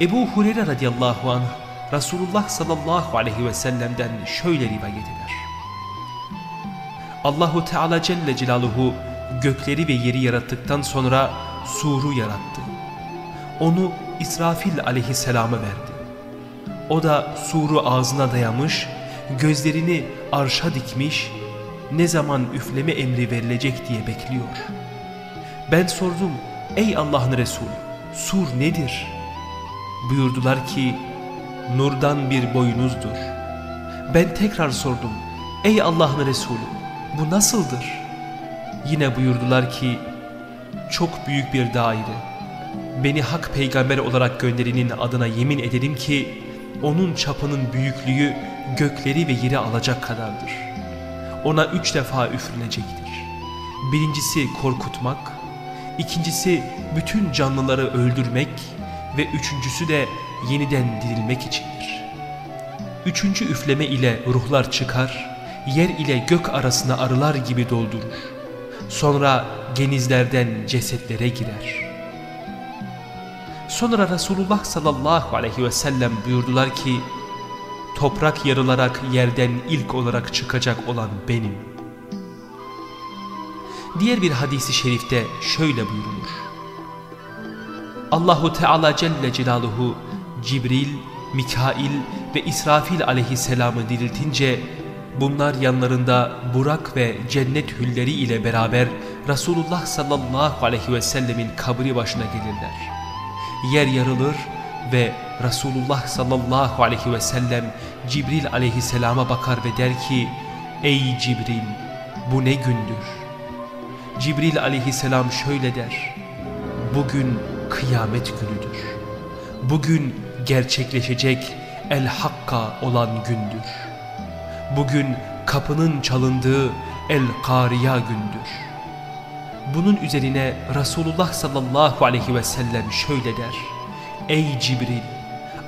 Ebu Hureyre radıyallahu anh Resulullah sallallahu aleyhi ve sellem'den şöyle rivayet eder. Allahu Teala Celle Celaluhu gökleri ve yeri yarattıktan sonra suru yarattı. Onu İsrafil aleyhisselama verdi. O da suru ağzına dayamış, gözlerini arşa dikmiş, ne zaman üfleme emri verilecek diye bekliyor. Ben sordum, ey Allah'ın Resulü, sur nedir? Buyurdular ki, nurdan bir boynuzdur. Ben tekrar sordum, ey Allah'ın Resulü, bu nasıldır? Yine buyurdular ki, çok büyük bir daire. Beni hak peygamber olarak gönderinin adına yemin ederim ki, onun çapının büyüklüğü gökleri ve yeri alacak kadardır. Ona üç defa üfürülecektir. Birincisi korkutmak, ikincisi bütün canlıları öldürmek ve üçüncüsü de yeniden dirilmek içindir. Üçüncü üfleme ile ruhlar çıkar, yer ile gök arasına arılar gibi doldurur. Sonra genizlerden cesetlere girer. Sonra Resulullah sallallahu aleyhi ve sellem buyurdular ki, toprak yarılarak yerden ilk olarak çıkacak olan benim. Diğer bir hadisi şerifte şöyle buyurulur. Allahu Teala Celle Celaluhu Cibril, Mikail ve İsrafil aleyhisselamı diriltince bunlar yanlarında Burak ve cennet hülleri ile beraber Resulullah sallallahu aleyhi ve sellemin kabri başına gelirler. Yer yarılır ve Resulullah sallallahu aleyhi ve sellem Cibril aleyhisselama bakar ve der ki Ey Cibril bu ne gündür? Cibril aleyhisselam şöyle der Bugün kıyamet günüdür. Bugün gerçekleşecek el hakka olan gündür. Bugün kapının çalındığı el kariya gündür. Bunun üzerine Resulullah sallallahu aleyhi ve sellem şöyle der. Ey Cibril!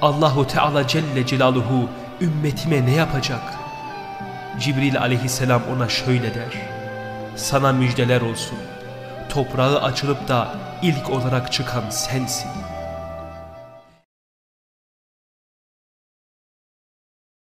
Allahu Teala Celle Celaluhu ümmetime ne yapacak? Cibril aleyhisselam ona şöyle der. Sana müjdeler olsun. Toprağı açılıp da ilk olarak çıkan sensin.